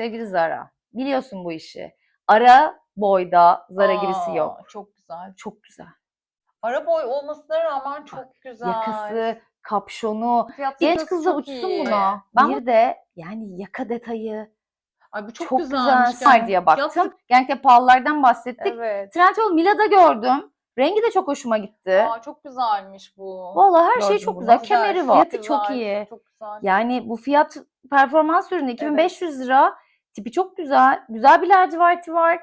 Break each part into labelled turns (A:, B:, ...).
A: sevgili Zara. Biliyorsun bu işi. Ara boyda Zara gibisi
B: Aa,
A: yok.
B: Çok güzel.
A: Çok güzel.
B: Ara boy olmasına rağmen çok güzel.
A: Yakası, kapşonu.
B: Fiyatı
A: Genç kız da
B: çok
A: uçsun
B: iyi.
A: buna.
B: Ben
A: bir de yani yaka detayı
B: Ay bu çok,
A: çok,
B: güzelmiş.
A: güzel var diye baktım.
B: Yastık-
A: Genellikle pahalılardan bahsettik.
B: Evet.
A: Trendyol Mila'da gördüm. Rengi de çok hoşuma gitti.
B: Aa, çok güzelmiş bu.
A: Vallahi her şey çok
B: bunu.
A: güzel. Kemeri var. Fiyatı çok
B: güzel,
A: iyi.
B: Çok güzel.
A: Yani bu fiyat performans ürünü 2500 lira. Tipi çok güzel. Güzel bir laciverti var.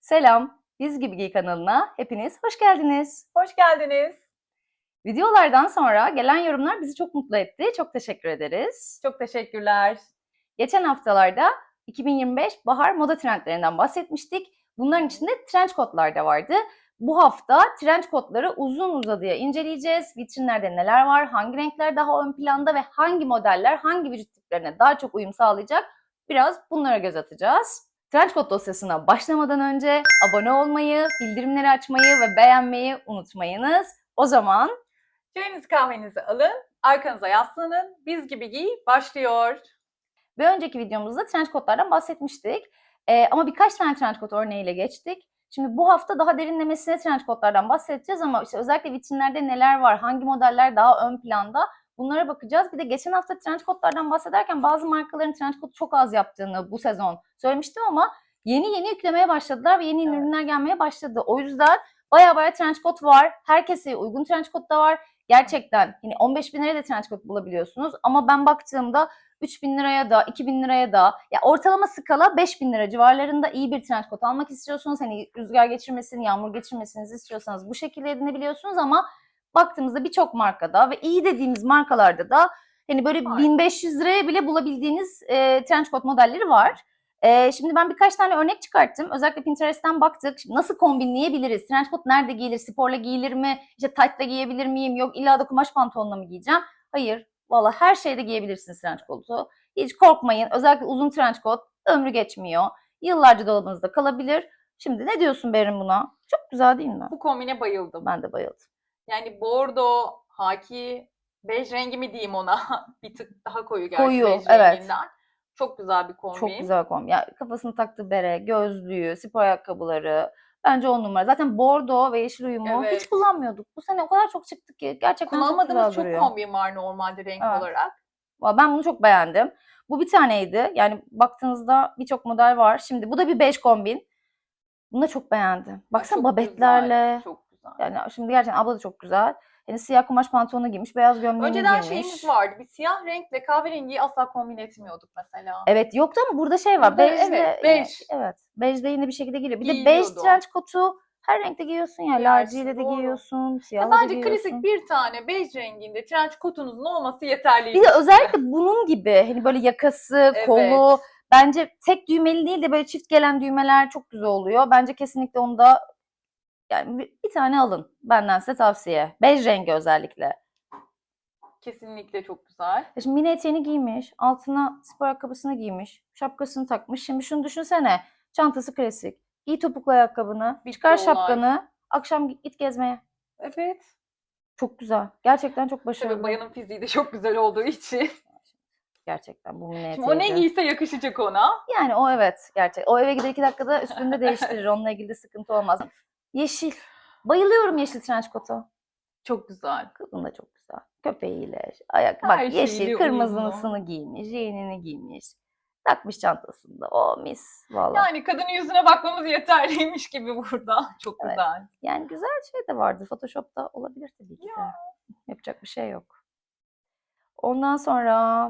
A: Selam. Biz Gibi Giy kanalına hepiniz hoş geldiniz.
B: Hoş geldiniz.
A: Videolardan sonra gelen yorumlar bizi çok mutlu etti. Çok teşekkür ederiz.
B: Çok teşekkürler.
A: Geçen haftalarda 2025 bahar moda trendlerinden bahsetmiştik. Bunların içinde trench coatlar da vardı. Bu hafta trench coatları uzun uzadıya inceleyeceğiz. Vitrinlerde neler var, hangi renkler daha ön planda ve hangi modeller hangi vücut tiplerine daha çok uyum sağlayacak biraz bunlara göz atacağız. Trench coat dosyasına başlamadan önce abone olmayı, bildirimleri açmayı ve beğenmeyi unutmayınız. O zaman
B: Çayınızı kahvenizi alın. Arkanıza yaslanın. Biz gibi giy başlıyor.
A: Bir önceki videomuzda trench coatlardan bahsetmiştik. Ee, ama birkaç tane trench coat örneğiyle geçtik. Şimdi bu hafta daha derinlemesine trench coatlardan bahsedeceğiz ama işte özellikle vitrinlerde neler var, hangi modeller daha ön planda bunlara bakacağız. Bir de geçen hafta trench coatlardan bahsederken bazı markaların trench coat çok az yaptığını bu sezon söylemiştim ama yeni yeni yüklemeye başladılar ve yeni
B: Evet.
A: ürünler gelmeye başladı. O yüzden baya baya trench coat var. Herkese uygun trench coat da var. Gerçekten hani 15 bin liraya da trench coat bulabiliyorsunuz ama ben baktığımda 3000 liraya da 2000 liraya da ya ortalama skala 5000 lira civarlarında iyi bir trench coat almak istiyorsunuz. Hani rüzgar geçirmesini, yağmur geçirmesinizi istiyorsanız bu şekilde edinebiliyorsunuz ama baktığımızda birçok markada ve iyi dediğimiz markalarda da hani böyle
B: Var.
A: 1500 liraya bile bulabildiğiniz e, trench coat modelleri var. E, şimdi ben birkaç tane örnek çıkarttım. Özellikle Pinterest'ten baktık. Şimdi nasıl kombinleyebiliriz? Trench coat nerede giyilir? Sporla giyilir mi? İşte tight'la giyebilir miyim? Yok illa da kumaş pantolonla mı giyeceğim? Hayır. Valla her şeyde giyebilirsiniz trench coat'u. Hiç korkmayın. Özellikle uzun trench coat ömrü geçmiyor. Yıllarca dolabınızda kalabilir. Şimdi ne diyorsun Berin buna? Çok güzel değil mi?
B: Bu kombine bayıldım.
A: Ben de bayıldım.
B: Yani bordo, haki, bej rengi mi diyeyim ona? bir tık daha koyu gerçi
A: Koyu,
B: bej
A: evet.
B: renginden. Çok güzel bir kombin.
A: Çok güzel kombin. Ya kafasını taktığı bere, gözlüğü, spor ayakkabıları. Bence on numara. Zaten bordo ve yeşil uyumu hiç
B: Evet.
A: kullanmıyorduk. Bu sene o kadar çok çıktı ki gerçekten çok güzel
B: Kullanmadığımız çok
A: duruyor.
B: kombin var normalde renk
A: Evet.
B: olarak.
A: Valla Ben bunu çok beğendim. Bu bir taneydi. Yani baktığınızda birçok model var. Şimdi bu da bir beş kombin. Bunu da çok beğendim. Baksana
B: Çok
A: babetlerle.
B: Güzel, çok güzel.
A: Yani şimdi gerçekten abla da çok güzel. Yani siyah kumaş pantolonu giymiş, beyaz gömleğini
B: Önceden
A: giymiş.
B: şeyimiz vardı. Bir siyah renkle kahverengiyi asla kombin etmiyorduk mesela.
A: Evet yoktu ama burada şey var.
B: Burada
A: Bejle,
B: evet, bej.
A: Evet. Bej de yine bir şekilde giriyor. Bir de bej trench coat'u her renkte giyiyorsun ya. Laciyle de
B: doğru.
A: giyiyorsun,
B: Ya
A: siyahla da
B: bence
A: giyiyorsun.
B: klasik bir tane bej renginde trench coat'unuzun olması yeterli.
A: Bir de özellikle bunun gibi hani böyle yakası, kolu bence tek düğmeli değil de böyle çift gelen düğmeler çok güzel oluyor. Bence kesinlikle onu da yani bir, bir tane alın. Benden size tavsiye. Bej rengi özellikle.
B: Kesinlikle çok güzel.
A: Ya Şimdi mini eteğini giymiş, altına spor ayakkabısını giymiş, şapkasını takmış. Şimdi şunu düşünsene. Çantası klasik. Giy topuklu ayakkabını,
B: Bitti
A: çıkar
B: olay.
A: şapkanı, akşam git gezmeye.
B: Evet.
A: Çok güzel. Gerçekten çok
B: Tabii
A: başarılı.
B: bayanın fiziği de çok güzel olduğu için.
A: Gerçekten bu mini
B: Şimdi o ne
A: eteği de.
B: giyse yakışacak ona.
A: Yani o evet gerçek. O eve gider iki dakikada üstünde değiştirir. Onunla ilgili de sıkıntı olmaz. Yeşil. Bayılıyorum yeşil trench coat'a.
B: Çok güzel.
A: Kızım da çok güzel. Köpeğiyle. Ayak,
B: Her
A: bak yeşil
B: uyumlu.
A: kırmızısını giymiş. Jeanini giymiş. Takmış çantasında. O mis. Vallahi. Yani,
B: Yani kadının yüzüne bakmamız yeterliymiş gibi burada. Çok
A: Evet.
B: güzel.
A: güzel şey de vardı. Photoshop'ta olabilir tabii ki.
B: Ya.
A: Yapacak bir şey yok. Ondan sonra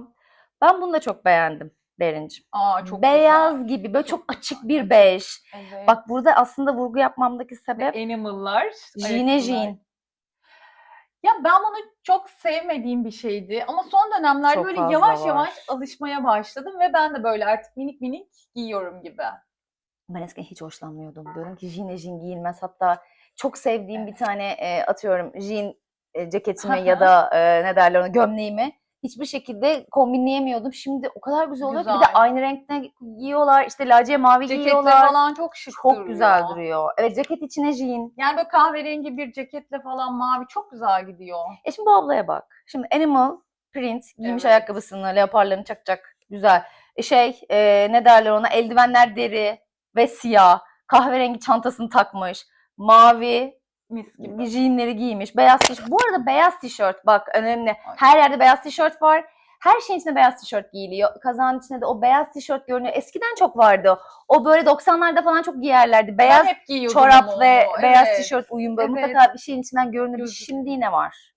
A: ben bunu da çok beğendim Berincim.
B: Aa çok
A: Beyaz
B: güzel.
A: gibi böyle
B: Çok
A: açık bir bej.
B: Evet.
A: Bak burada aslında vurgu yapmamdaki sebep
B: Animal'lar. ayakkabılar.
A: jean.
B: Ya ben bunu çok sevmediğim bir şeydi ama son dönemlerde
A: Çok
B: böyle
A: fazla
B: yavaş
A: var.
B: yavaş alışmaya başladım ve ben de böyle artık minik minik giyiyorum gibi.
A: Ben eskiden hiç hoşlanmıyordum. Diyorum ki jean jean giyilmez. Hatta çok sevdiğim bir tane e, atıyorum jean e, ceketimi ya da e, ne derler ona gömleğimi hiçbir şekilde kombinleyemiyordum. Şimdi o kadar güzel oluyor. ki. Bir de
B: Güzel.
A: aynı renkte giyiyorlar. İşte laciye mavi
B: Ceketleri
A: giyiyorlar.
B: falan çok şık
A: Çok
B: duruyor.
A: güzel duruyor. Evet ceket içine jean.
B: Yani böyle kahverengi bir ceketle falan mavi çok güzel gidiyor.
A: E şimdi bu ablaya bak. Şimdi animal print giymiş
B: Evet.
A: ayakkabısını, leoparlarını çakacak. Güzel. E şey e, ne derler ona eldivenler deri ve siyah. Kahverengi çantasını takmış. Mavi
B: Mis gibi.
A: jeanleri giymiş. Beyaz tişört. Bu arada beyaz tişört bak önemli. Her yerde beyaz tişört var. Her şeyin içinde beyaz tişört giyiliyor. Kazağın içinde de o beyaz tişört görünüyor. Eskiden çok vardı. O böyle 90'larda falan çok giyerlerdi. Beyaz
B: ben hep giyiyordum
A: çorap
B: onu.
A: ve beyaz
B: Evet.
A: tişört uyum böyle
B: Evet.
A: mutlaka bir şeyin içinden görünür.
B: Gözlük.
A: Şimdi yine var.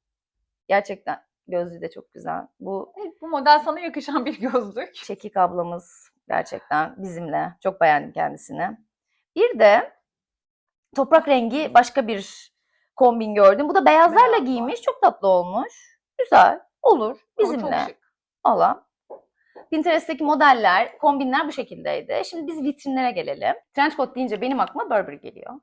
A: Gerçekten gözlüğü de çok güzel. Bu
B: Evet, bu model sana yakışan bir gözlük.
A: Çekik ablamız gerçekten bizimle. Çok beğendim kendisini. Bir de toprak rengi başka bir kombin gördüm. Bu da beyazlarla
B: Beyaz
A: giymiş. Çok tatlı olmuş. Güzel. Olur. Bizimle. Valla. Pinterest'teki modeller, kombinler bu şekildeydi. Şimdi biz vitrinlere gelelim. Trench coat deyince benim aklıma Burberry geliyor.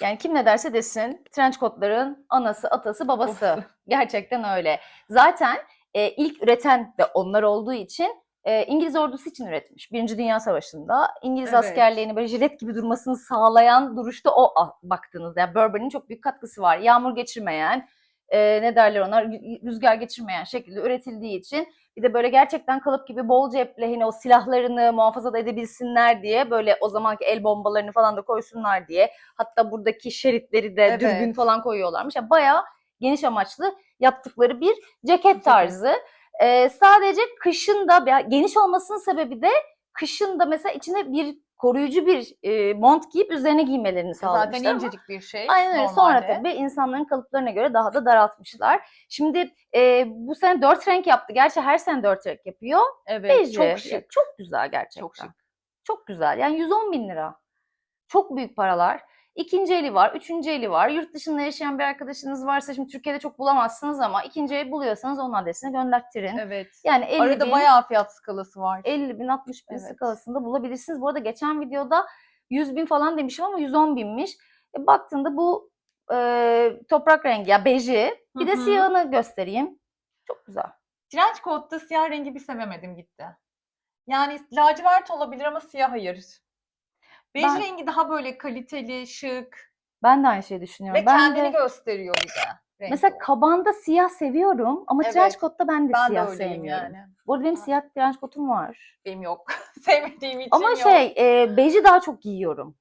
A: Yani kim ne derse desin trench coatların anası, atası, babası.
B: Babası.
A: Gerçekten öyle. Zaten e, ilk üreten de onlar olduğu için e, İngiliz ordusu için üretmiş. Birinci Dünya Savaşı'nda İngiliz
B: Evet.
A: askerlerinin böyle jilet gibi durmasını sağlayan duruşta o baktığınızda. Yani Burberry'nin çok büyük katkısı var. Yağmur geçirmeyen, e, ne derler ona rü- rüzgar geçirmeyen şekilde üretildiği için bir de böyle gerçekten kalıp gibi bol cepli hani o silahlarını muhafaza da edebilsinler diye böyle o zamanki el bombalarını falan da koysunlar diye hatta buradaki şeritleri de
B: Evet.
A: dürbün falan koyuyorlarmış. Yani bayağı geniş amaçlı yaptıkları bir ceket tarzı. Ee, sadece kışın da geniş olmasının sebebi de kışın da mesela içine bir koruyucu bir e, mont giyip üzerine giymelerini sağlamışlar.
B: Zaten incecik bir şey.
A: Aynen öyle. Sonra tabii insanların kalıplarına göre daha da daraltmışlar. Şimdi e, bu sene dört renk yaptı. Gerçi her sene dört renk yapıyor.
B: Evet,
A: Beige.
B: çok şık.
A: Çok güzel gerçekten.
B: Çok şık.
A: Çok güzel. Yani 110 bin lira. Çok büyük paralar. İkinci eli var, üçüncü eli var. Yurt dışında yaşayan bir arkadaşınız varsa şimdi Türkiye'de çok bulamazsınız ama ikinci el buluyorsanız onun adresine gönderttirin.
B: Evet.
A: Yani 50
B: Arada
A: bin,
B: bayağı fiyat skalası var.
A: 50 bin, 60 bin
B: Evet.
A: skalasında bulabilirsiniz. Bu arada geçen videoda 100 bin falan demişim ama 110 binmiş. E, baktığında bu e, toprak rengi ya beji bir de
B: Hı hı.
A: siyahını göstereyim. Çok güzel.
B: Trench coat'ta siyah rengi bir sevemedim gitti. Yani lacivert olabilir ama siyah hayır. Bej
A: Ben-
B: rengi daha böyle kaliteli, şık
A: Ben de aynı şeyi düşünüyorum.
B: ve
A: ben
B: kendini
A: de
B: gösteriyor bir de. renk
A: mesela
B: olarak.
A: kabanda siyah seviyorum ama
B: Evet.
A: trench coat'ta ben de
B: ben de
A: siyah
B: öyleyim
A: sevmiyorum.
B: yani.
A: Bu arada benim
B: Ha.
A: siyah trench coat'um var.
B: Benim yok. Sevmediğim için
A: Ama
B: yok.
A: şey e, beji daha çok giyiyorum.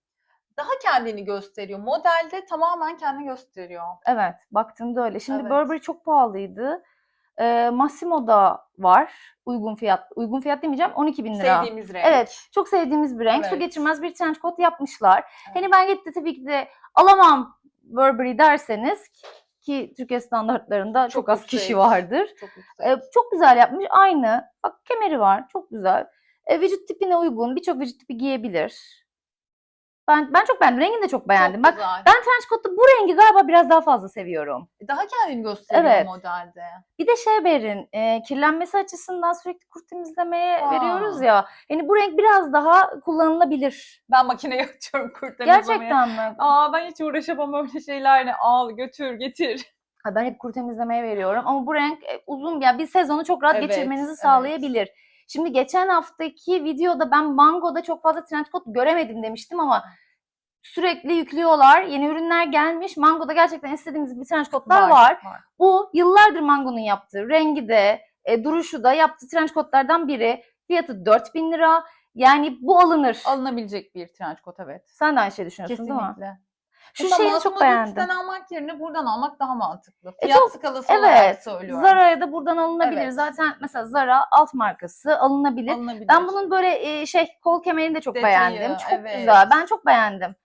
B: Daha kendini gösteriyor. Modelde tamamen kendini gösteriyor.
A: Evet baktığımda öyle. Şimdi
B: Evet.
A: Burberry çok pahalıydı. E, Massimo'da var uygun fiyat. Uygun fiyat demeyeceğim 12 bin lira.
B: Sevdiğimiz renk.
A: Evet, çok sevdiğimiz bir renk. Su
B: Evet.
A: geçirmez bir trench coat yapmışlar.
B: Evet.
A: Hani ben gitti tabii ki de alamam Burberry derseniz ki Türkiye standartlarında çok,
B: Çok
A: az kişi
B: yüksek.
A: vardır.
B: Çok yüksek.
A: Ee, çok güzel yapmış. Aynı. Bak kemeri var. Çok güzel. Ee, vücut tipine uygun. Birçok vücut tipi giyebilir. Ben ben çok beğendim. Rengini de çok beğendim.
B: Çok
A: Bak
B: güzel.
A: ben trench coat'ta bu rengi galiba biraz daha fazla seviyorum.
B: Daha kendini gösteriyor
A: Evet.
B: modelde.
A: Bir de şey Berin, e, kirlenmesi açısından sürekli kurt temizlemeye
B: Aa.
A: veriyoruz ya. Yani bu renk biraz daha kullanılabilir.
B: Ben makineye atıyorum kurt temizlemeye.
A: Gerçekten mi?
B: Aa ben hiç uğraşamam öyle şeylerle. Al götür getir.
A: Ha, ben hep kuru temizlemeye veriyorum ama bu renk e, uzun yani bir sezonu çok rahat
B: Evet,
A: geçirmenizi
B: evet.
A: sağlayabilir. Şimdi geçen haftaki videoda ben Mango'da çok fazla trench coat göremedim demiştim ama sürekli yüklüyorlar. Yeni ürünler gelmiş. Mango'da gerçekten istediğimiz bir trench coatlar var. Bu yıllardır Mango'nun yaptığı rengi de e, duruşu da yaptığı trench coatlardan biri. Fiyatı 4000 lira. Yani bu alınır.
B: Alınabilecek bir trench coat evet.
A: Sen de aynı şeyi düşünüyorsun değil mi?
B: Kesinlikle.
A: Şu
B: Mesela
A: şeyi çok beğendim.
B: Almak yerine buradan almak daha mantıklı.
A: E,
B: Fiyat
A: çok-
B: skalası olarak
A: Evet.
B: söylüyorum.
A: Zara'ya da buradan alınabilir.
B: Evet.
A: Zaten mesela Zara alt markası alınabilir.
B: Alınabilir.
A: Ben bunun böyle e, şey kol kemerini de çok
B: Detayı,
A: beğendim. Çok
B: evet.
A: güzel. Ben çok beğendim.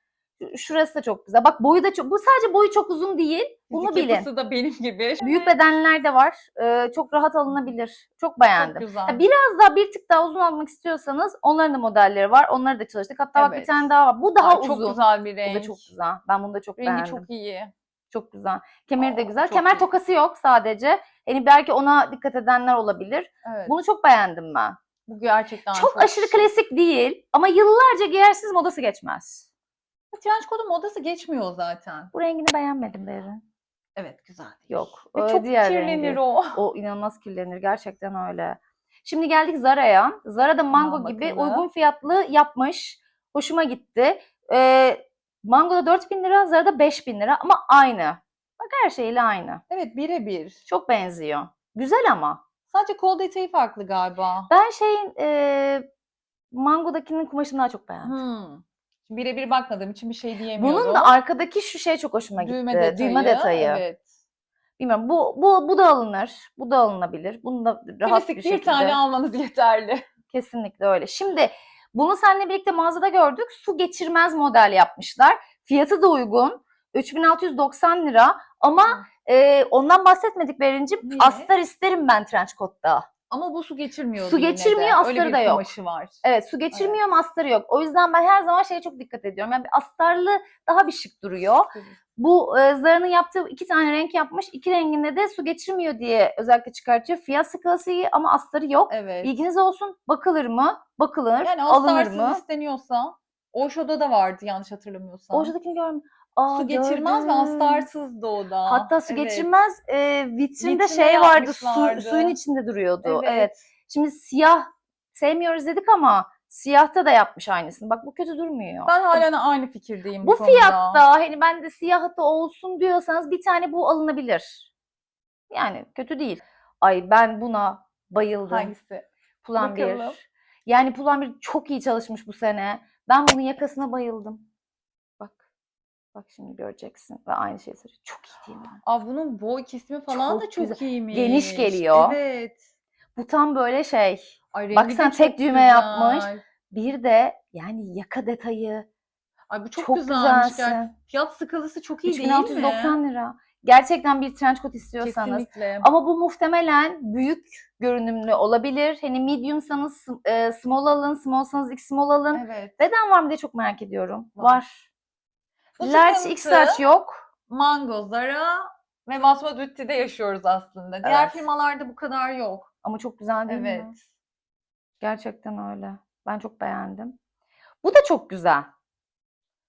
A: Şu- Şurası da çok güzel. Bak boyu da çok. Bu sadece boyu çok uzun değil. Bunu
B: Fizik
A: bilin.
B: yapısı da benim gibi.
A: Büyük bedenler de var. Ee, çok rahat alınabilir. Çok beğendim.
B: Çok güzel.
A: Ha, biraz daha bir tık daha uzun almak istiyorsanız onların da modelleri var. Onları da çalıştık. Hatta bak bir
B: Evet.
A: tane daha var. Bu daha
B: Ay,
A: uzun.
B: Çok güzel bir
A: Bu
B: renk.
A: da çok güzel. Ben bunu da çok
B: Rengi
A: beğendim.
B: çok iyi.
A: Çok güzel. Kemeri de
B: Aa,
A: güzel.
B: çok
A: Kemer
B: iyi.
A: tokası yok sadece. Yani belki ona dikkat edenler olabilir.
B: Evet.
A: Bunu çok beğendim ben.
B: Bu gerçekten
A: Çok aşırı
B: şık.
A: klasik değil ama yıllarca giyersiniz modası geçmez.
B: Trench coat'un modası geçmiyor zaten.
A: Bu rengini beğenmedim Berin.
B: Evet güzel değil.
A: Yok.
B: Ve çok
A: diğer
B: kirlenir
A: rengi.
B: o.
A: O inanılmaz kirlenir. Gerçekten öyle. Şimdi geldik Zara'ya. Zara da Mango
B: Tamam,
A: gibi
B: bakalım.
A: uygun fiyatlı yapmış. Hoşuma gitti. Ee, Mango'da 4000 lira, Zara'da 5000 lira ama aynı. Bak her şeyle aynı.
B: Evet birebir.
A: Çok benziyor. Güzel ama.
B: Sadece kol detayı farklı galiba.
A: Ben şeyin e, Mango'dakinin kumaşını daha çok beğendim.
B: Hmm. Birebir bakmadığım için bir şey diyemiyorum.
A: Bunun da arkadaki şu şey çok hoşuma gitti.
B: düğme detayı.
A: Düğme detayı.
B: Evet.
A: Bilmiyorum bu bu bu da alınır. Bu da alınabilir. Bunu da rahat
B: Klasik
A: bir
B: bir,
A: şekilde.
B: tane almanız yeterli.
A: Kesinlikle öyle. Şimdi bunu seninle birlikte mağazada gördük. Su geçirmez model yapmışlar. Fiyatı da uygun. 3690 lira ama e, ondan bahsetmedik Berincim. Astar isterim ben trench coat'ta.
B: Ama bu su geçirmiyor.
A: Su geçirmiyor, astarı
B: Öyle
A: da yok.
B: var.
A: Evet su geçirmiyor ama astarı yok. O yüzden ben her zaman şeye çok dikkat ediyorum. Yani bir astarlı daha bir şık duruyor. Bu e, Zara'nın yaptığı iki tane renk yapmış. İki renginde de su geçirmiyor diye özellikle çıkartıyor. Fiyat skalası iyi ama astarı yok.
B: Evet.
A: Bilginiz olsun. Bakılır mı? Bakılır.
B: Yani
A: alınır mı?
B: isteniyorsa Osho'da da vardı yanlış hatırlamıyorsam.
A: Oradakini görmüyorum. Aa,
B: su geçirmez ve astarsızdı o da.
A: Hatta su
B: Evet.
A: geçirmez e, vitrinde
B: Vitrine
A: şey vardı su, suyun içinde duruyordu.
B: Evet.
A: Evet. Şimdi siyah sevmiyoruz dedik ama siyahta da yapmış aynısını. Bak bu kötü durmuyor.
B: Ben halen aynı fikirdeyim bu,
A: bu
B: konuda.
A: fiyatta hani ben de siyahı da olsun diyorsanız bir tane bu alınabilir. Yani kötü değil. Ay ben buna bayıldım.
B: Hangisi?
A: Pull&Bear.
B: Bakalım.
A: Yani Pull&Bear çok iyi çalışmış bu sene. Ben bunun yakasına bayıldım. Bak. Şimdi göreceksin. Ve aynı şeyi söyleyeceğim. Çok iyi değil mi?
B: Aa, bunun boy kesimi falan
A: Çok
B: da çok
A: güzel.
B: iyiymiş.
A: Geniş geliyor.
B: Evet.
A: Bu tam böyle şey.
B: Ay,
A: Bak sen tek düğme
B: güzel.
A: yapmış. Bir de yani yaka detayı.
B: Ay bu çok,
A: Çok,
B: güzelmiş.
A: güzelsin.
B: Fiyat skalası çok iyi değil mi?
A: 3690 lira. Gerçekten bir trench coat istiyorsanız.
B: Kesinlikle.
A: Ama bu muhtemelen büyük görünümlü olabilir. Hani mediumsanız e, small alın, smallsanız x small alın.
B: Evet.
A: Beden var mı diye çok merak ediyorum.
B: Var.
A: Var.
B: Bu
A: Large x large yok.
B: Mango, Zara ve Massimo Dutti'de yaşıyoruz aslında. Diğer
A: Evet.
B: firmalarda bu kadar yok.
A: Ama çok güzel değil
B: Evet.
A: mi? Gerçekten öyle. Ben çok beğendim. Bu da çok güzel.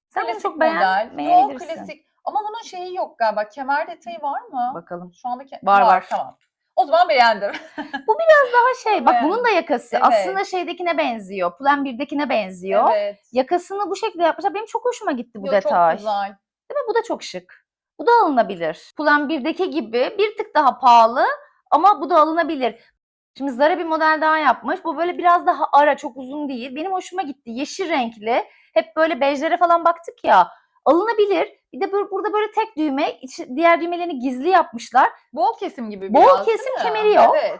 A: Sen bunu çok.
B: Yok
A: beğenmeyebilirsin.
B: klasik. Ama bunun şeyi yok galiba. Kemer detayı var mı?
A: Bakalım.
B: Şu anda ke-
A: Var, var.
B: Tamam. O zaman beğendim.
A: Daha şey bak bunun da yakası
B: Evet.
A: aslında şeydekine benziyor. Plan 1'dekine benziyor.
B: evet.
A: Yakasını bu şekilde yapmışlar. Benim çok hoşuma gitti bu
B: Yo,
A: detay.
B: Çok güzel.
A: Değil mi? Bu da çok şık. Bu da alınabilir. Plan 1'deki gibi bir tık daha pahalı ama bu da alınabilir. Şimdi Zara bir model daha yapmış. Bu böyle biraz daha ara, çok uzun değil. Benim hoşuma gitti. Yeşil renkli. Hep böyle bejlere falan baktık ya. Alınabilir. Bir de böyle, burada böyle tek düğme, diğer düğmelerini gizli yapmışlar.
B: Bol kesim gibi
A: Bol
B: biraz
A: kesim,
B: değil mi?
A: kemeri yok.
B: Evet.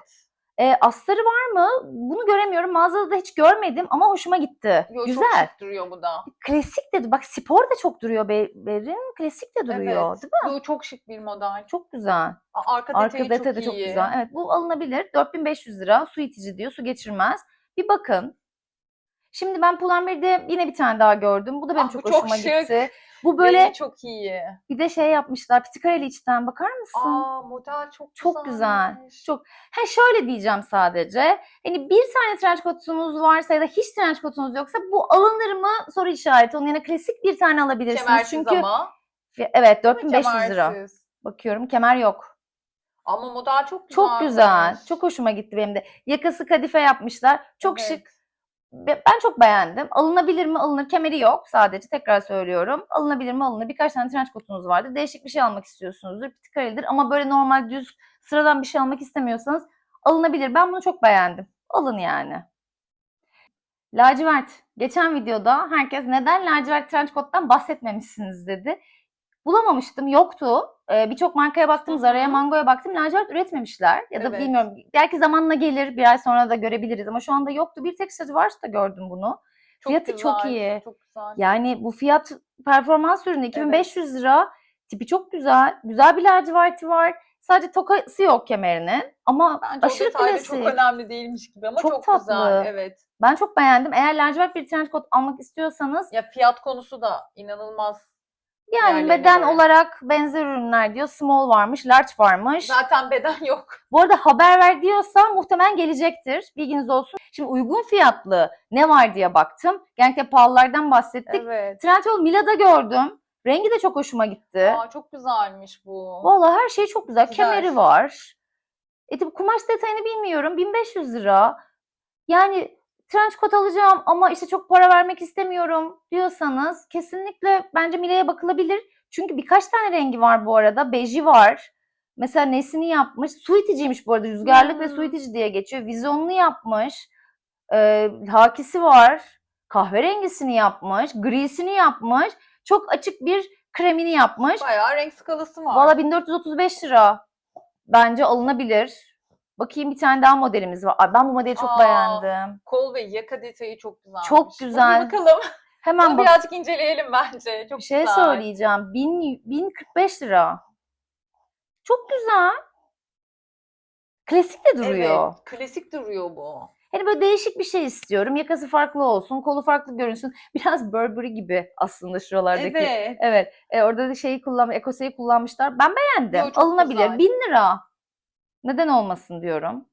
A: E, astarı var mı? Bunu göremiyorum. Mağazada da hiç görmedim ama hoşuma gitti.
B: Yo, Çok
A: Güzel.
B: şık duruyor bu da.
A: Klasik de bak spor da çok duruyor Be- Berin. Klasik de duruyor.
B: Evet.
A: Değil mi?
B: Bu çok şık bir model.
A: Çok güzel.
B: Arka detayı
A: Arka detayı
B: çok
A: da çok
B: iyi.
A: güzel. Evet bu alınabilir. 4500 lira. Su itici diyor. Su geçirmez. Bir bakın. Şimdi ben Pull&Bear'de yine bir tane daha gördüm. Bu da benim
B: Ah,
A: çok
B: çok
A: hoşuma
B: şık.
A: gitti. Bu
B: Böyle
A: böyle
B: çok iyi.
A: bir de şey yapmışlar. Pitikareli içten bakar mısın?
B: Aa model çok
A: Çok güzel. Çok Ha şöyle diyeceğim sadece. Hani bir tane trench coat'unuz varsa ya da hiç trench coat'unuz yoksa bu alınır mı soru işareti. Onun yerine klasik bir tane alabilirsiniz.
B: Kemersiz
A: Çünkü
B: ama.
A: Evet
B: değil mi?
A: 4500 lira. Bakıyorum kemer yok.
B: Ama model çok güzel.
A: Çok güzel. Çok hoşuma gitti benim de. Yakası kadife yapmışlar. Çok şık. Be- Ben çok beğendim. Alınabilir mi? Alınır. Kemeri yok sadece. Tekrar söylüyorum. Alınabilir mi? Alınır. Birkaç tane trench coat'unuz vardır. Değişik bir şey almak istiyorsunuzdur. Pitikarelidir. Ama böyle normal düz sıradan bir şey almak istemiyorsanız alınabilir. Ben bunu çok beğendim. Alın yani. Lacivert. Geçen videoda herkes neden lacivert trench coat'tan bahsetmemişsiniz dedi. Bulamamıştım. Yoktu. Ee, Birçok markaya baktım. Zara'ya, Mango'ya baktım. Lacivert üretmemişler. Ya da
B: Evet.
A: bilmiyorum. Belki zamanla gelir. Bir ay sonra da görebiliriz. Ama şu anda yoktu. Bir tek Stradivarius'ta gördüm bunu. Fiyatı çok iyi.
B: Çok güzel.
A: Yani bu fiyat performans ürünü 2500 lira. Tipi çok güzel. Güzel bir laciverti var. Sadece tokası yok kemerinin. Ama
B: Bence
A: aşırı
B: o detay da
A: klasik.
B: çok önemli değilmiş gibi ama
A: Çok
B: çok,
A: tatlı.
B: güzel. Evet.
A: Ben çok beğendim. Eğer lacivert bir trench coat almak istiyorsanız
B: Ya fiyat konusu da inanılmaz.
A: Yani beden
B: göre.
A: olarak benzer ürünler diyor. Small varmış, large varmış.
B: Zaten beden yok.
A: Bu arada haber ver diyorsa muhtemelen gelecektir. Bilginiz olsun. Şimdi uygun fiyatlı ne var diye baktım. Genellikle pahalılardan bahsettik.
B: Evet.
A: Trendyol Mila'da gördüm. Rengi de çok hoşuma gitti.
B: Aa, çok güzelmiş bu.
A: Vallahi her şey çok güzel.
B: Güzel.
A: Kemeri var. E tabii kumaş detayını bilmiyorum. 1500 lira. Yani trench coat alacağım ama işte çok para vermek istemiyorum diyorsanız kesinlikle bence Mile'ye bakılabilir. Çünkü birkaç tane rengi var bu arada. Beji var. Mesela nesini yapmış. Su iticiymiş bu arada. Rüzgarlık ve su
B: Hmm.
A: itici diye geçiyor. Vizonlu yapmış. Ee, hakisi var. Kahverengisini yapmış. Grisini yapmış. Çok açık bir kremini yapmış.
B: Bayağı renk skalası var.
A: Valla 1435 lira. Bence alınabilir. Bakayım bir tane daha modelimiz var. Ay, ben bu modeli çok
B: Aa,
A: beğendim.
B: Kol ve yaka detayı çok güzelmiş.
A: Çok güzel.
B: bakalım.
A: Hemen
B: Bunu
A: bak
B: birazcık inceleyelim bence. Çok
A: bir şey
B: güzel.
A: söyleyeceğim. 1000, 1045 lira. Çok güzel. Klasik de duruyor.
B: Evet, klasik duruyor bu.
A: Hani böyle değişik bir şey istiyorum. Yakası farklı olsun, kolu farklı görünsün. Biraz Burberry gibi aslında şuralardaki.
B: Evet.
A: Evet. e, orada da şeyi kullan, ekoseyi kullanmışlar. Ben beğendim.
B: Yo, çok
A: Alınabilir.
B: güzel.
A: 1000 lira. Neden olmasın diyorum.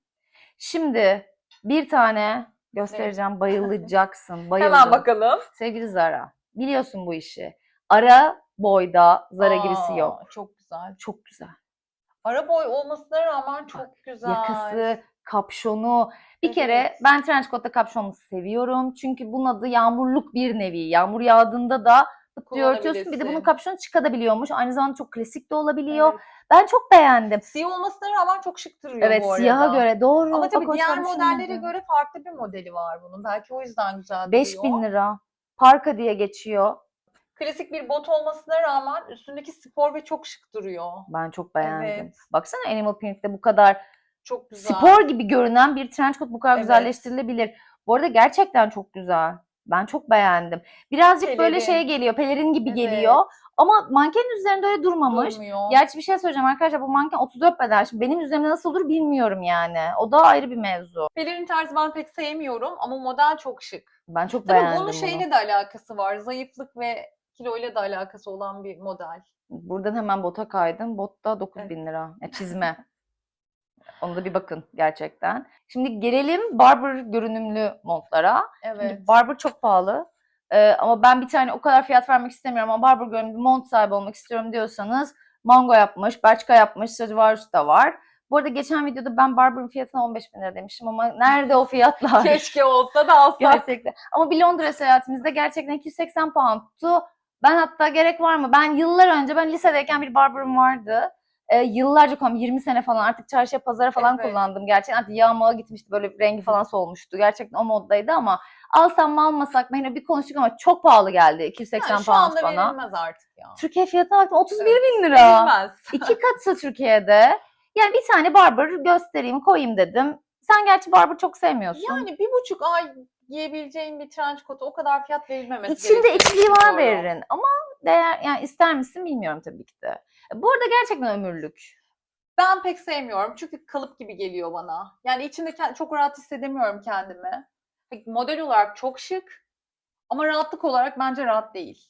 A: Şimdi bir tane göstereceğim. Bayılacaksın. Bayıldım.
B: Hemen bakalım.
A: Sevgili Zara. Biliyorsun bu işi. Ara boyda Zara
B: Aa,
A: yok.
B: Çok güzel.
A: Çok güzel.
B: Ara boy olmasına rağmen çok güzel.
A: Yakası, kapşonu. Bir
B: Evet.
A: kere ben trench coat'ta kapşonlu seviyorum. Çünkü bunun adı yağmurluk bir nevi. Yağmur yağdığında da pıtlıyor örtüyorsun. Bir de bunun kapşonu çıkabiliyormuş. Aynı zamanda çok klasik de olabiliyor.
B: Evet.
A: Ben çok beğendim.
B: Siyah olmasına rağmen çok şık duruyor
A: Evet
B: bu arada.
A: siyaha göre doğru.
B: Ama tabii
A: Bak
B: diğer modellere göre farklı bir modeli var bunun. Belki o yüzden güzel duruyor.
A: 5000 lira. Parka diye geçiyor.
B: Klasik bir bot olmasına rağmen üstündeki spor ve çok şık duruyor.
A: Ben çok beğendim.
B: Evet.
A: Baksana Animal Print'te bu kadar
B: Çok güzel.
A: spor gibi görünen bir trench coat bu kadar
B: Evet.
A: güzelleştirilebilir. Bu arada gerçekten çok güzel. Ben çok beğendim. Birazcık böyle
B: Pelerin.
A: şey geliyor, pelerin gibi
B: Evet.
A: geliyor. Ama mankenin üzerinde öyle durmamış.
B: Durmuyor.
A: Gerçi bir şey söyleyeceğim arkadaşlar bu manken 34 beden. Şimdi benim üzerimde nasıl olur bilmiyorum yani. O da ayrı bir mevzu.
B: Pelerin tarzı ben pek sevmiyorum ama model çok şık.
A: Ben çok
B: Tabii
A: beğendim
B: bunun
A: bunu.
B: şeyle de alakası var. Zayıflık ve kiloyla da alakası olan bir model.
A: Buradan hemen bota kaydım. Botta 9000 lira. Ya, çizme. Onu da bir bakın gerçekten. Şimdi gelelim Barber görünümlü montlara.
B: Evet.
A: Şimdi Barber çok pahalı. Ee, ama ben bir tane o kadar fiyat vermek istemiyorum ama Barber görünümlü bir mont sahibi olmak istiyorum diyorsanız Mango yapmış, Bershka yapmış, Stradivarius da var. Bu arada geçen videoda ben Barber'ın fiyatına 15 bin lira demiştim ama nerede o fiyatlar?
B: Keşke olsa da alsak.
A: Gerçekten. Ama bir Londra seyahatimizde gerçekten 280 pound'tu. Ben hatta gerek var mı? Ben yıllar önce, ben lisedeyken bir Barber'ım vardı. Ee, yıllarca kullandım. 20 sene falan artık çarşıya pazara falan
B: Evet.
A: kullandım. Gerçekten artık yağmağa gitmişti. Böyle rengi falan solmuştu. Gerçekten o moddaydı ama alsam mı almasak mı? Yine bir konuştuk ama çok pahalı geldi. 280
B: Yani şu
A: pound
B: anda
A: bana.
B: verilmez artık ya.
A: Türkiye fiyatına baktım 31
B: Evet.
A: bin lira.
B: Verilmez.
A: İki katı Türkiye'de. Yani bir tane Barber göstereyim, koyayım dedim. Sen gerçi Barber çok sevmiyorsun.
B: Yani bir buçuk ay giyebileceğin bir trench coat'a o kadar fiyat verilmemesi
A: İçinde içliği var veririn ama değer yani ister misin bilmiyorum tabii ki de. Bu arada gerçekten ömürlük.
B: Ben pek sevmiyorum çünkü kalıp gibi geliyor bana. Yani içinde çok rahat hissedemiyorum kendimi. Model olarak çok şık ama rahatlık olarak bence rahat değil.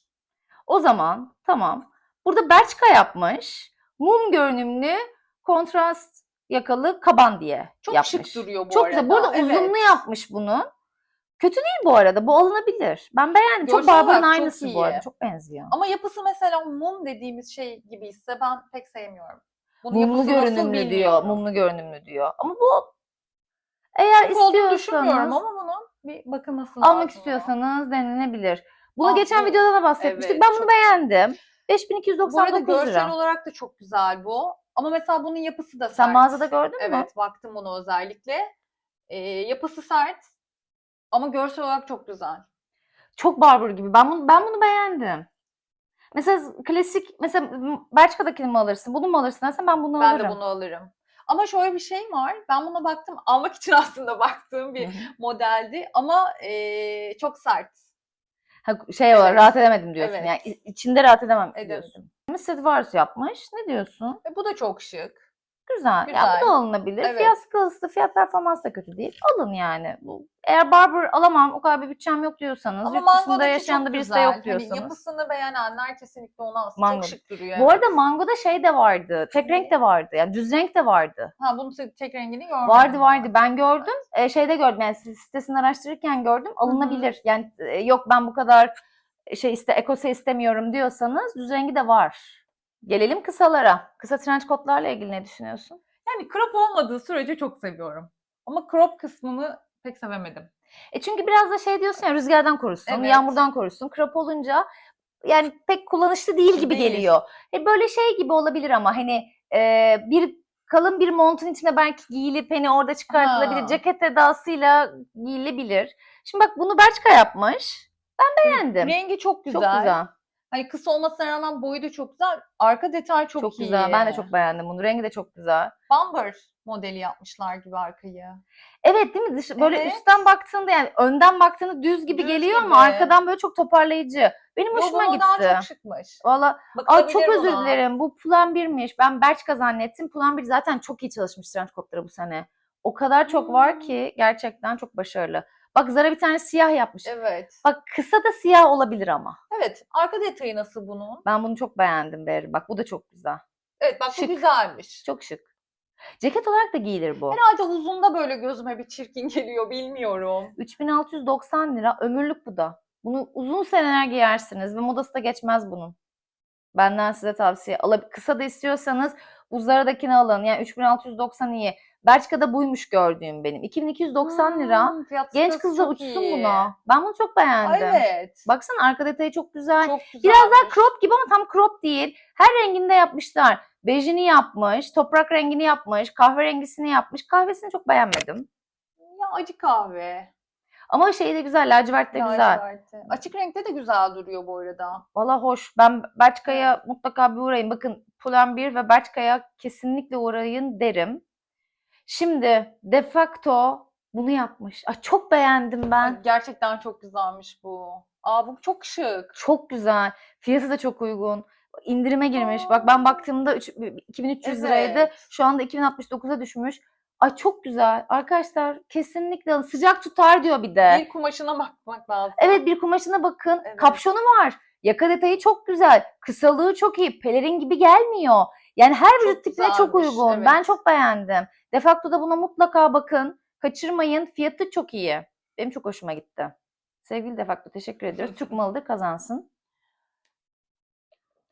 A: O zaman tamam. Burada Bershka yapmış. Mum görünümlü kontrast yakalı kaban diye
B: Çok
A: yapmış.
B: şık duruyor bu
A: Çok
B: arada.
A: güzel. Bu arada
B: Evet.
A: uzunlu yapmış bunu. Kötü değil bu arada. Bu alınabilir. Ben beğendim. Çok
B: Görsel
A: Barber'ın
B: olarak çok
A: aynısı
B: iyi.
A: bu arada. Çok benziyor.
B: Ama yapısı mesela mum dediğimiz şey gibi ise ben pek sevmiyorum. Bunun
A: Mumlu
B: yapısı nasıl
A: görünümlü diyor.
B: bilmiyorum.
A: Mumlu görünümlü diyor. Ama bu eğer
B: Şık olduğunu düşünmüyorum
A: istiyorsanız
B: ama bunun bir bakılması lazım.
A: almak istiyorsanız denenebilir. Bunu
B: Aa,
A: geçen
B: bu-
A: videoda da bahsetmiştik.
B: evet,
A: ben bunu
B: çok-
A: beğendim.
B: Bu arada
A: 5299
B: görsel
A: lira.
B: olarak da çok güzel bu. Ama mesela bunun yapısı da sert.
A: Sen mağazada gördün mü?
B: Evet baktım bunu özellikle. Ee, yapısı sert ama görsel olarak çok güzel.
A: Çok Barber gibi. Ben bunu ben bunu beğendim. Mesela klasik mesela Bershka'dakini mi alırsın? Bunu mu alırsın dersen ben bunu
B: Ben
A: alırım.
B: de bunu alırım. Ama şöyle bir şey var. Ben buna baktım. Almak için aslında baktığım bir modeldi. Ama ee, çok sert.
A: Ha, şey olarak
B: Evet.
A: rahat edemedim diyorsun.
B: Evet.
A: Yani içinde rahat edemem
B: Edemedim.
A: diyorsun. Stradivarius yapmış. Ne diyorsun?
B: Ve bu da çok şık.
A: Güzel. Ya
B: Güzel.
A: bu da alınabilir.
B: Evet.
A: Fiyat skalası, fiyat performans da kötü değil. Alın yani. Bu. Eğer Barber alamam, o kadar bir bütçem yok diyorsanız,
B: Ama
A: yurt dışında yaşayan da birisi de yok
B: Hani
A: diyorsanız.
B: yapısını beğenenler kesinlikle onu alsın.
A: Mango.
B: Çok şık duruyor.
A: Bu
B: evet.
A: arada Mango'da şey de vardı. Tek renk de vardı. Yani düz renk de vardı.
B: Ha bunu tek, rengini görmedim.
A: Vardı vardı. Ben gördüm. E, şeyde gördüm. Yani sitesini araştırırken gördüm. Alınabilir. Yani e, yok ben bu kadar şey iste ekose istemiyorum diyorsanız düz rengi de var. Gelelim kısalara. Kısa trench coatlarla ilgili ne düşünüyorsun?
B: Yani crop olmadığı sürece çok seviyorum. Ama crop kısmını pek sevemedim.
A: E çünkü biraz da şey diyorsun ya rüzgardan korusun,
B: Evet.
A: yağmurdan korusun. Crop olunca yani pek kullanışlı değil gibi
B: Değil.
A: geliyor. E böyle şey gibi olabilir ama hani e, bir kalın bir montun içinde belki giyilip hani orada çıkartılabilir.
B: Ha.
A: Ceket edasıyla giyilebilir. Şimdi bak bunu Berçka yapmış. Ben beğendim.
B: Rengi çok güzel.
A: Çok güzel.
B: Hani kısa olmasına rağmen boyu da çok güzel. Arka detay çok,
A: Çok,
B: iyi.
A: güzel. Ben de çok beğendim bunu. Rengi de çok güzel.
B: Bomber modeli yapmışlar gibi arkayı.
A: Evet değil mi? Dış, böyle
B: Evet.
A: üstten baktığında yani önden baktığında düz gibi
B: Düz
A: geliyor ama
B: gibi.
A: arkadan böyle çok toparlayıcı. Benim hoşuma
B: bu model
A: gitti.
B: çok şıkmış.
A: Valla çok
B: Bakılabilir
A: özür dilerim. Bu Plan 1'miş. Ben Berçka zannettim. Plan 1 zaten çok iyi çalışmış trench coatları bu sene. O kadar çok var
B: Hmm.
A: ki gerçekten çok başarılı. Bak Zara bir tane siyah yapmış.
B: Evet.
A: Bak kısa da siyah olabilir ama.
B: Evet. Arka detayı nasıl bunun?
A: Ben bunu çok beğendim Berri. Bak bu da çok güzel.
B: Evet bak
A: Şık.
B: bu güzelmiş.
A: Çok şık. Ceket olarak da giyilir bu.
B: Herhalde uzunda böyle gözüme bir çirkin geliyor bilmiyorum.
A: 3690 lira ömürlük bu da. Bunu uzun seneler giyersiniz ve modası da geçmez bunun. Benden size tavsiye. Alab kısa da istiyorsanız bu Zara'dakini alın. Yani 3690 iyi. Berçka'da buymuş gördüğüm benim. 2290 lira.
B: Hmm, fiyat
A: Genç
B: skalası
A: kız da
B: çok
A: uçsun
B: iyi.
A: buna. Ben bunu çok beğendim.
B: Evet.
A: Baksana arka detayı çok güzel.
B: Çok güzel.
A: Biraz daha crop gibi ama tam crop değil. Her renginde yapmışlar. Bejini yapmış, toprak rengini yapmış, kahverengisini yapmış. Kahvesini çok beğenmedim.
B: Ya acı kahve.
A: Ama şey de güzel, lacivert de güzel.
B: Laciverti. Açık renkte de güzel duruyor bu arada.
A: Valla hoş. Ben Berçka'ya mutlaka bir uğrayın. Bakın Pull&Bear ve Berçka'ya kesinlikle uğrayın derim. Şimdi de facto bunu yapmış. Ay, çok beğendim ben.
B: Ay, Gerçekten çok güzelmiş bu. Aa bu çok şık.
A: Çok güzel. Fiyatı da çok uygun. İndirime girmiş. Bak ben baktığımda üç- 2300 liraydı.
B: Evet.
A: Şu anda 2069'a düşmüş. Ay çok güzel. Arkadaşlar kesinlikle. Sıcak tutar diyor bir de.
B: Bir kumaşına bakmak lazım.
A: Evet bir kumaşına bakın.
B: Evet.
A: Kapşonu var. Yaka detayı çok güzel. Kısalığı çok iyi. Pelerin gibi gelmiyor. Yani her
B: Çok
A: vücut tipine çok uygun.
B: evet.
A: Ben çok beğendim. Defakto'da buna mutlaka bakın. Kaçırmayın. Fiyatı çok iyi. Benim çok hoşuma gitti. Sevgili Defakto teşekkür ediyoruz. Türk malıdır kazansın.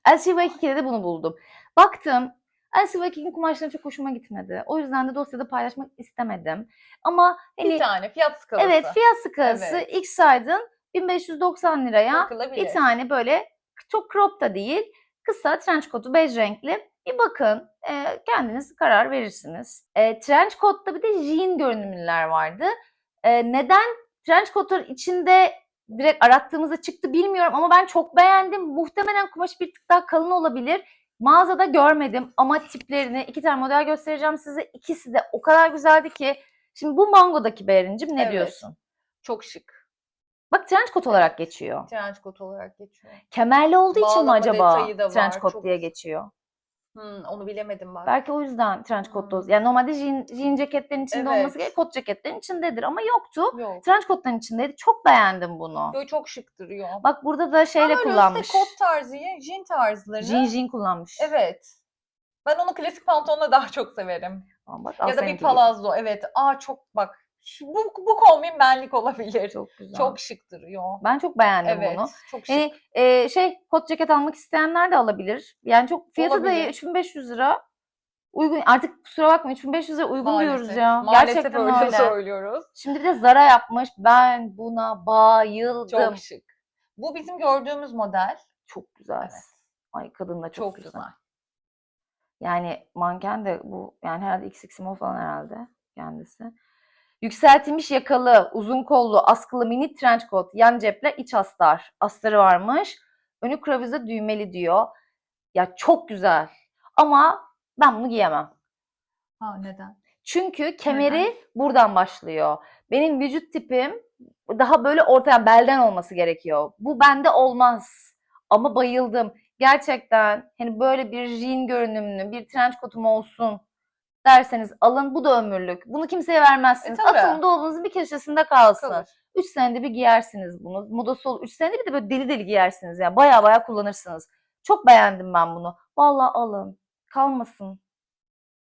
A: LCV 2'de de bunu buldum. Baktım. LCV 2'nin kumaşları çok hoşuma gitmedi. O yüzden de dosyada paylaşmak istemedim. Ama hani
B: Bir tane fiyat skalası.
A: Evet fiyat skalası
B: Evet.
A: X Side'ın 1590 liraya bir tane böyle çok crop da değil kısa trench coat'u bej renkli bir bakın e, kendiniz karar verirsiniz. E, trench coat'ta bir de jean görünümlüler vardı. E, neden trench coat'un içinde direkt arattığımızda çıktı bilmiyorum ama ben çok beğendim. Muhtemelen kumaş bir tık daha kalın olabilir. Mağazada görmedim ama tiplerini iki tane model göstereceğim size. İkisi de o kadar güzeldi ki. Şimdi bu Mango'daki Berincim ne
B: Evet.
A: diyorsun?
B: Çok şık.
A: Bak trench coat olarak geçiyor.
B: Trench coat olarak geçiyor.
A: Kemerli olduğu için mi
B: Bağlama
A: acaba trench coat
B: çok
A: diye geçiyor?
B: Hmm, onu bilemedim bak.
A: Belki o yüzden trench coat
B: Hmm.
A: Yani normalde jean, jean ceketlerin içinde olması
B: Evet.
A: gerek. Kot ceketlerin içindedir ama yoktu.
B: Yok.
A: Trench coat'ların içindeydi. Çok beğendim bunu.
B: Yo, çok şık duruyor.
A: Bak burada da şeyle
B: Ama
A: kullanmış.
B: üstte kot tarzı, jean tarzları.
A: Jean jean kullanmış.
B: Evet. Ben onu klasik pantolonla daha çok severim.
A: Ama bak,
B: ya da bir
A: seninki gibi.
B: palazzo. Evet. Aa çok bak. Şu, bu, bu kombin benlik olabilir. Çok,
A: Çok güzel.
B: şık duruyor.
A: Ben çok beğendim
B: evet.
A: bunu.
B: Çok şık.
A: Yani e, şey kot ceket almak isteyenler de alabilir. Yani çok fiyatı da
B: Olabilir.
A: 3500 lira. Uygun artık kusura bakma 3500 lira uygun diyoruz
B: Maalesef.
A: ya.
B: Maalesef
A: Gerçekten
B: öyle,
A: öyle.
B: söylüyoruz.
A: Şimdi bir de Zara yapmış. Ben buna bayıldım.
B: Çok
A: Çok,
B: şık. Bu bizim gördüğümüz model.
A: güzel.
B: Evet.
A: Ay kadın da çok,
B: Çok,
A: güzel.
B: güzel.
A: Yani manken de bu yani herhalde XXMO falan herhalde kendisi. Yükseltilmiş yakalı, uzun kollu, askılı mini trench coat, yan cepler, iç astar. Astarı varmış. Önü kravize düğmeli diyor. Ya çok güzel. Ama ben bunu giyemem.
B: Ha neden?
A: Çünkü kemeri buradan başlıyor. Benim vücut tipim daha böyle ortaya belden olması gerekiyor. Bu bende olmaz. Ama bayıldım. Gerçekten hani böyle bir jean görünümlü bir trench coat'um olsun derseniz alın. Bu da ömürlük. Bunu kimseye vermezsiniz.
B: E, tabii.
A: Atın dolabınızın bir köşesinde kalsın.
B: Kalır.
A: 3 senede bir giyersiniz bunu. Modası olur. 3 senede bir de böyle deli deli giyersiniz. Yani baya baya kullanırsınız. Çok beğendim ben bunu. Vallahi alın. Kalmasın.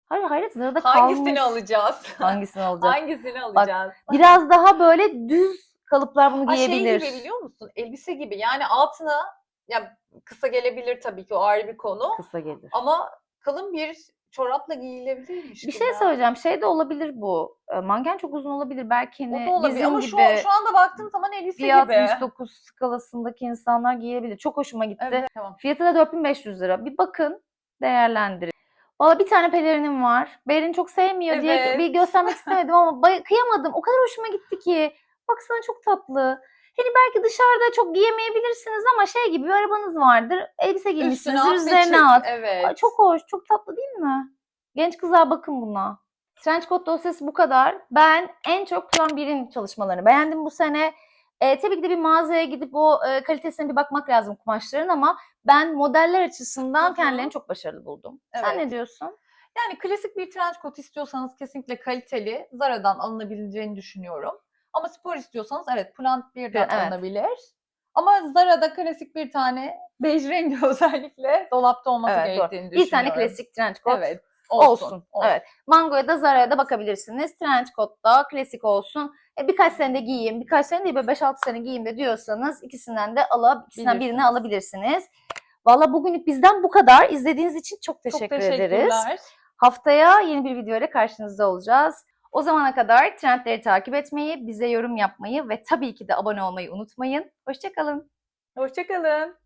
A: Hayır hayret Zara'da kalmış.
B: Hangisini alacağız?
A: Hangisini alacağız?
B: Hangisini alacağız?
A: Biraz daha böyle düz kalıplar bunu
B: şey
A: giyebilir.
B: gibi biliyor musun? Elbise gibi. Yani altına ya kısa gelebilir tabii ki o ayrı bir konu.
A: Kısa gelir.
B: Ama kalın bir çorapla giyilebilirmiş.
A: Bir
B: gibi.
A: şey söyleyeceğim. Şey de olabilir bu. E, Manken çok uzun olabilir. Belki
B: O
A: hani
B: da olabilir
A: bizim
B: ama
A: gibi
B: şu, an- şu anda baktığım zaman elbise
A: bir
B: gibi.
A: 69 skalasındaki insanlar giyebilir. Çok hoşuma gitti.
B: Evet tamam.
A: Fiyatı da 4500 lira. Bir bakın, değerlendirin. Valla bir tane pelerinim var. Berin çok sevmiyor diye
B: Evet.
A: bir göstermek istemedim ama kıyamadım. O kadar hoşuma gitti ki. Baksana çok tatlı. Hani belki dışarıda çok giyemeyebilirsiniz ama şey gibi bir arabanız vardır. Elbise giymişsiniz,
B: Üstüne at ve
A: üzerine at.
B: Evet.
A: Ay, çok hoş, çok tatlı değil mi? Genç kızlar bakın buna. Trench coat dosyası bu kadar. Ben en çok Plan 1'in çalışmalarını beğendim bu sene. E, tabii ki de bir mağazaya gidip o e, kalitesine bir bakmak lazım kumaşların ama ben modeller açısından
B: Hı hı.
A: kendilerini çok başarılı buldum. Sen
B: Evet.
A: ne diyorsun?
B: Yani klasik bir trench coat istiyorsanız kesinlikle kaliteli Zara'dan alınabileceğini düşünüyorum. Ama spor istiyorsanız evet Plant 1'den
A: Evet.
B: alınabilir. Ama Zara'da klasik bir tane bej rengi özellikle dolapta olması
A: Evet, doğru.
B: gerektiğini düşünüyorum.
A: Bir tane klasik trench coat
B: Evet.
A: olsun. Evet. Mango'ya da Zara'ya da bakabilirsiniz. Trench coat da klasik olsun. E, birkaç sene de giyeyim, birkaç sene değil böyle 5-6 sene giyeyim de diyorsanız ikisinden de ala, ikisinden birini
B: Bilirsiniz.
A: alabilirsiniz. Valla bugünlük bizden bu kadar. İzlediğiniz için çok teşekkür
B: Çok
A: ederiz. Haftaya yeni bir video ile karşınızda olacağız. O zamana kadar trendleri takip etmeyi, bize yorum yapmayı ve tabii ki de abone olmayı unutmayın. Hoşçakalın.
B: Hoşçakalın.